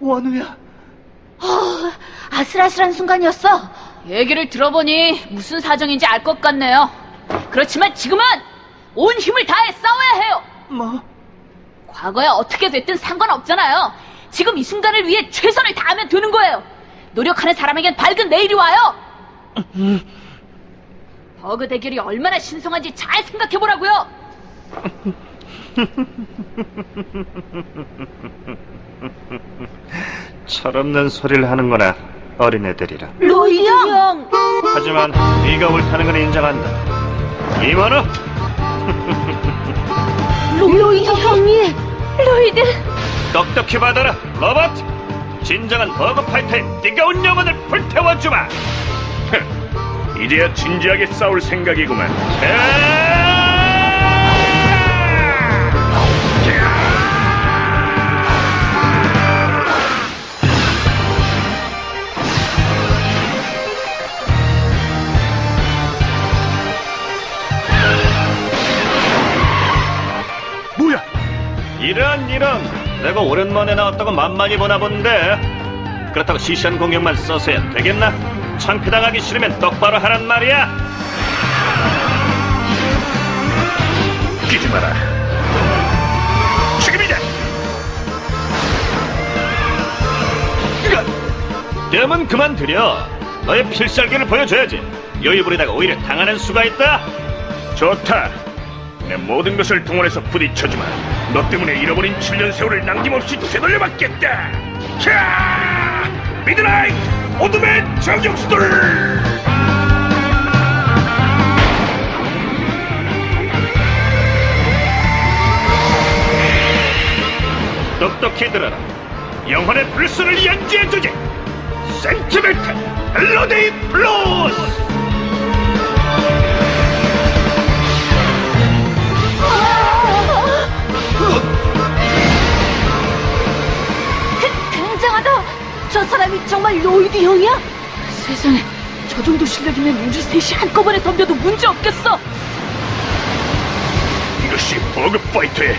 원우야. 어, 아슬아슬한 순간이었어. 얘기를 들어보니 무슨 사정인지 알 것 같네요. 그렇지만 지금은 온 힘을 다해 싸워야 해요. 뭐? 과거에 어떻게 됐든 상관없잖아요. 지금 이 순간을 위해 최선을 다하면 되는 거예요. 노력하는 사람에겐 밝은 내일이 와요. 버그 대결이 얼마나 신성한지 잘 생각해보라고요. 철없는 소리를 하는구나 어린애들이라 로이드 형. 하지만 네가 옳다는 건 인정한다 이만호 로이드 형이. 로이드. 똑똑히 받아라 로봇 진정한 버그 파이터의 뜨거운 영혼을 불태워주마 흥, 이제야 진지하게 싸울 생각이구만 뭐야? 이런 이런. 내가 오랜만에 나왔다고 만만히 보나 본데. 그렇다고 시시한 공격만 써서야 되겠나? 창피당하기 싫으면 똑바로 하란 말이야. 웃기지 마라. 지금이다 뜸은 그만 들여 너의 필살기를 보여줘야지. 여유 부리다가 오히려 당하는 수가 있다. 좋다 내 모든 것을 동원해서 부딪혀주마. 너 때문에 잃어버린 7년 세월을 남김없이 되돌려받겠다. 캬! 미드나잇 어둠의 저격수들! 똑똑히 들어라. 영혼의 불순을 연주해주지. 센티멘트 멜로디 플러스! 정말 로이드 형이야? 세상에, 저 정도 실력이면 우리 셋이 한꺼번에 덤벼도 문제 없겠어. 이것이 버그 파이터의